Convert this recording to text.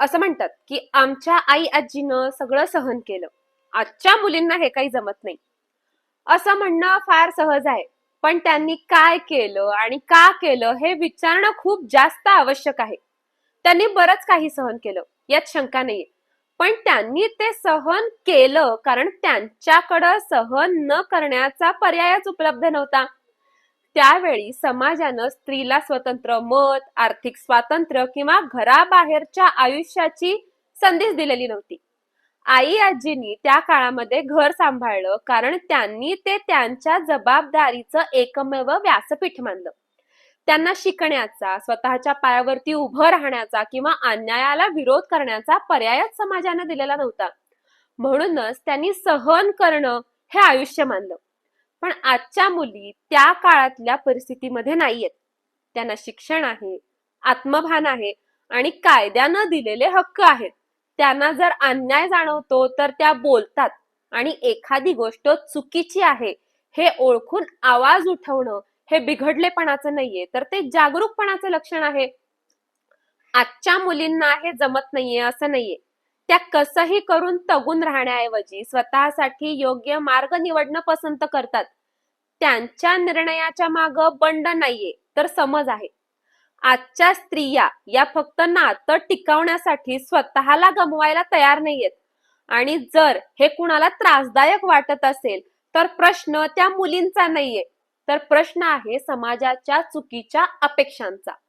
असं म्हणतात की आमच्या आई आजीनं सगळं सहन केलं. आजच्या मुलींना हे काही जमत नाही. असं म्हणणं फार सहज आहे. पण त्यांनी काय केलं आणि का केलं हे विचारणं खूप जास्त आवश्यक आहे. त्यांनी बरंच काही सहन केलं यात शंका नाहीये. पण त्यांनी ते सहन केलं कारण त्यांच्याकडं सहन न करण्याचा पर्यायच उपलब्ध नव्हता. त्यावेळी समाजानं स्त्रीला स्वतंत्र मत आर्थिक स्वातंत्र्य किंवा घराबाहेरच्या आयुष्याची संधीच दिलेली नव्हती. आई आजींनी त्या काळामध्ये घर सांभाळलं कारण त्यांनी ते त्यांच्या जबाबदारीचं एकमेव व्यासपीठ मानलं. त्यांना शिकण्याचा स्वतःच्या पायावरती उभं राहण्याचा किंवा अन्यायाला विरोध करण्याचा पर्यायच समाजानं दिलेला नव्हता. म्हणूनच त्यांनी सहन करणं हे आयुष्य मानलं. पण आजच्या मुली त्या काळातल्या परिस्थितीमध्ये नाहीयेत. त्यांना शिक्षण आहे आत्मभान आहे आणि कायद्यानं दिलेले हक्क आहेत. त्यांना जर अन्याय जाणवतो तर त्या बोलतात आणि एखादी गोष्ट चुकीची आहे हे ओळखून आवाज उठवणं हे बिघडलेपणाचं नाहीये तर ते जागरूकपणाचं लक्षण आहे. आजच्या मुलींना हे जमत नाहीये असं नाहीये. त्या कसंही करून तगून राहण्याऐवजी स्वतःसाठी योग्य मार्ग निवडणं पसंत करतात. त्यांच्या निर्णयाच्या माग बंड नाहीये तर समज आहे. आजच्या स्त्रिया या फक्त नातं टिकवण्यासाठी स्वतःला गमवायला तयार नाहीयेत. आणि जर हे कुणाला त्रासदायक वाटत असेल तर प्रश्न त्या मुलींचा नाहीये. तर प्रश्न आहे समाजाच्या चुकीच्या अपेक्षांचा.